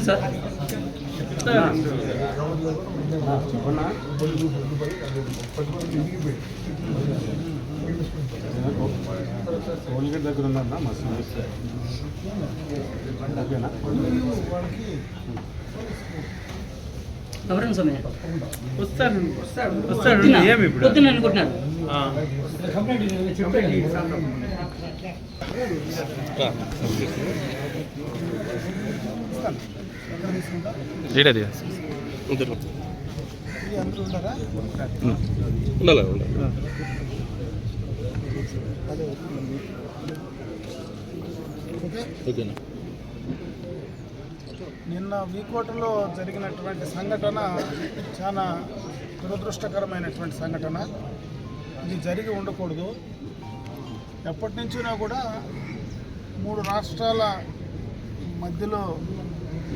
Sir. Tollgate దగ్గర ఉందన్న మస్తు ఓకేనా ఎవరైనా సమయం. వస్తాడు వస్తాడు. వస్తాడు. పొద్దున. ఏమి ఇప్పుడు? పొద్దున అనుకుంటున్నారు. ఉండాలి ఉండాలి. ఓకేనా? నిన్న వీకోటలో జరిగినటువంటి సంఘటన చాలా దురదృష్టకరమైనటువంటి సంఘటన. ఇది జరిగి ఉండకూడదు. ఎప్పటి నుంచినా కూడా మూడు రాష్ట్రాల మధ్యలో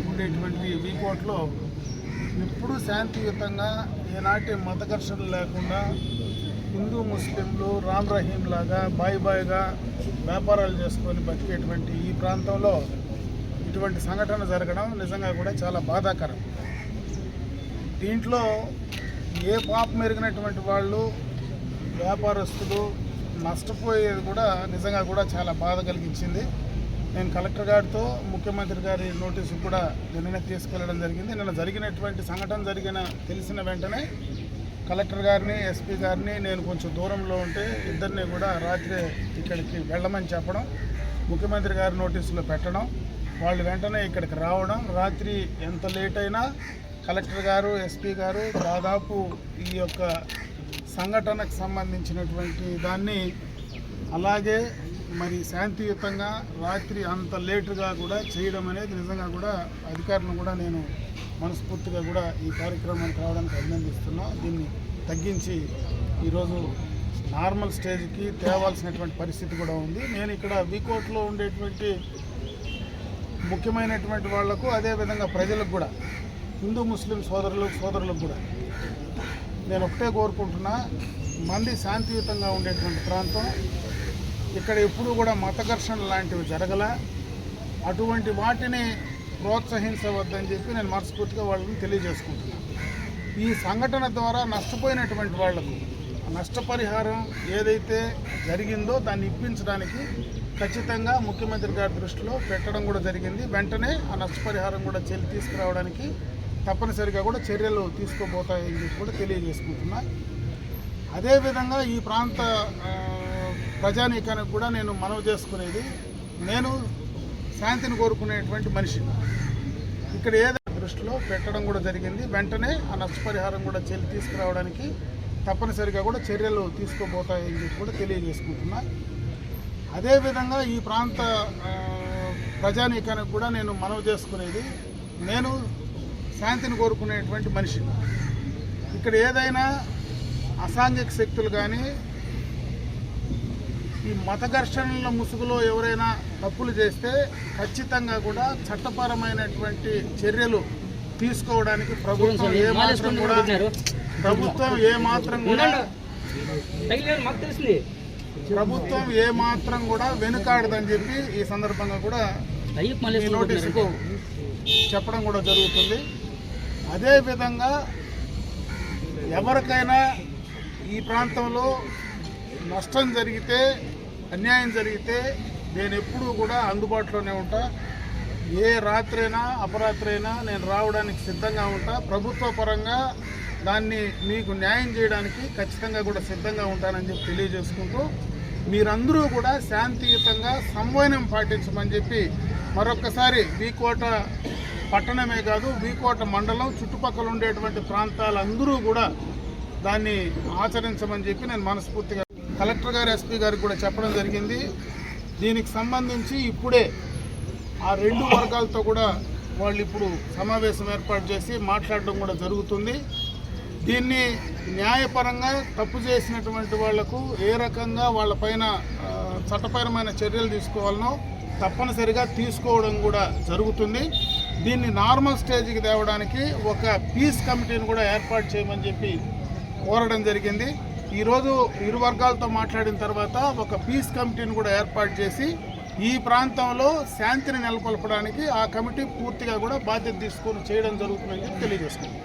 ఉండేటువంటి వీకోట్లో ఎప్పుడూ శాంతియుతంగా ఏనాటి మత ఘర్షణలు లేకుండా హిందూ ముస్లింలు రామ్ రహీం లాగా బాయ్ బాయ్గా వ్యాపారాలు చేసుకొని బతికేటువంటి ఈ ప్రాంతంలో ఇటువంటి సంఘటన జరగడం నిజంగా కూడా చాలా బాధాకరం. దీంట్లో ఏ పాపం ఎరిగినటువంటి వాళ్ళు వ్యాపారస్తులు నష్టపోయేది కూడా నిజంగా కూడా చాలా బాధ కలిగించింది. నేను కలెక్టర్ గారితో ముఖ్యమంత్రి గారి నోటీసు కూడా నిన్ననే తీసుకెళ్ళడం జరిగింది. నిన్న జరిగినటువంటి సంఘటన జరిగిన తెలిసిన వెంటనే కలెక్టర్ గారిని ఎస్పీ గారిని నేను కొంచెం దూరంలో ఉంటే ఇద్దరిని కూడా రాత్రి ఇక్కడికి వెళ్ళమని చెప్పడం ముఖ్యమంత్రి గారి నోటీసులో పెట్టడం వాళ్ళు వెంటనే ఇక్కడికి రావడం. రాత్రి ఎంత లేట్ అయినా కలెక్టర్ గారు ఎస్పీ గారు దాదాపు ఈ యొక్క సంఘటనకు సంబంధించినటువంటి దాన్ని అలాగే మరి శాంతియుతంగా రాత్రి అంత లేటుగా కూడా చేయడం అనేది నిజంగా కూడా అధికారులను కూడా నేను మనస్ఫూర్తిగా కూడా ఈ కార్యక్రమానికి రావడానికి అభినందిస్తున్నా. దీన్ని తగ్గించి ఈరోజు నార్మల్ స్టేజ్కి తేవాల్సినటువంటి పరిస్థితి కూడా ఉంది. నేను ఇక్కడ వీకోట్లో ఉండేటువంటి ముఖ్యమైనటువంటి వాళ్ళకు అదేవిధంగా ప్రజలకు కూడా హిందూ ముస్లిం సోదరులు సోదరులకు కూడా. నేను ఒకటే కోరుకుంటున్నా మంది శాంతియుతంగా ఉండేటువంటి ప్రాంతం. ఇక్కడ ఎప్పుడూ కూడా మత ఘర్షణ లాంటివి జరగల. అటువంటి వాటిని ప్రోత్సహించవద్దని చెప్పి నేను మనస్ఫూర్తిగా వాళ్ళని తెలియజేసుకుంటున్నాను ఈ సంఘటన ద్వారా నష్టపోయినటువంటి వాళ్ళకు నష్టపరిహారం ఏదైతే జరిగిందో దాన్ని ఇప్పించడానికి ఖచ్చితంగా ముఖ్యమంత్రి గారి దృష్టిలో పెట్టడం కూడా జరిగింది. వెంటనే ఆ నష్టపరిహారం కూడా చెల్లి తీసుకురావడానికి తప్పనిసరిగా కూడా చర్యలు తీసుకోబోతాయని చెప్పి కూడా తెలియజేసుకుంటున్నా. అదేవిధంగా ఈ ప్రాంత ప్రజానీకానికి కూడా నేను మనవి చేసుకునేది నేను శాంతిని కోరుకునేటువంటి మనిషి ఇక్కడ ఏదైనా దృష్టిలో పెట్టడం కూడా జరిగింది. వెంటనే ఆ నష్టపరిహారం కూడా చెల్లి తీసుకురావడానికి తప్పనిసరిగా కూడా చర్యలు తీసుకోబోతాయని చెప్పి కూడా తెలియజేసుకుంటున్నా. అదేవిధంగా ఈ ప్రాంత ప్రజానీకానికి కూడా నేను మనవి చేసుకునేది నేను శాంతిని కోరుకునేటువంటి మనిషి ఇక్కడ ఏదైనా అసాంఘిక శక్తులు కానీ ఈ మత ఘర్షణల ముసుగులో ఎవరైనా తప్పులు చేస్తే ఖచ్చితంగా కూడా చట్టపరమైనటువంటి చర్యలు తీసుకోవడానికి ప్రభుత్వం ఏ మాత్రం కూడా ప్రభుత్వం ఏ మాత్రం కూడా తగిలేదు మాకు తెలిసింది. ప్రభుత్వం ఏ మాత్రం కూడా వెనుకాడదని చెప్పి ఈ సందర్భంగా కూడా నోటీసుకు చెప్పడం కూడా జరుగుతుంది. అదేవిధంగా ఎవరికైనా ఈ ప్రాంతంలో నష్టం జరిగితే అన్యాయం జరిగితే నేను ఎప్పుడూ కూడా అందుబాటులోనే ఉంటా. ఏ రాత్రైనా అపరాత్రైనా నేను రావడానికి సిద్ధంగా ఉంటా. ప్రభుత్వ పరంగా దాన్ని మీకు న్యాయం చేయడానికి ఖచ్చితంగా కూడా సిద్ధంగా ఉంటానని చెప్పి తెలియజేసుకుంటూ మీరందరూ కూడా శాంతియుతంగా సంవయనం పాటించమని చెప్పి మరొక్కసారి వీకోట పట్టణమే కాదు వీకోట మండలం చుట్టుపక్కల ఉండేటువంటి ప్రాంతాలందరూ కూడా దాన్ని ఆచరించమని చెప్పి నేను మనస్ఫూర్తిగా కలెక్టర్ గారు ఎస్పీ గారికి కూడా చెప్పడం జరిగింది. దీనికి సంబంధించి ఇప్పుడే ఆ రెండు వర్గాలతో కూడా వాళ్ళు ఇప్పుడు సమావేశం ఏర్పాటు చేసి మాట్లాడడం కూడా జరుగుతుంది. దీన్ని న్యాయపరంగా తప్పు చేసినటువంటి వాళ్ళకు ఏ రకంగా వాళ్ళపైన చట్టపరమైన చర్యలు తీసుకోవాలనో తప్పనిసరిగా తీసుకోవడం కూడా జరుగుతుంది. దీన్ని నార్మల్ స్టేజ్కి తేవడానికి ఒక పీస్ కమిటీని కూడా ఏర్పాటు చేయమని చెప్పి కోరడం జరిగింది. ఈరోజు ఇరు వర్గాలతో మాట్లాడిన తర్వాత ఒక పీస్ కమిటీని కూడా ఏర్పాటు చేసి ఈ ప్రాంతంలో శాంతిని నెలకొల్పడానికి ఆ కమిటీ పూర్తిగా కూడా బాధ్యత తీసుకొని చేయడం జరుగుతుందని చెప్పి తెలియజేసుకుంది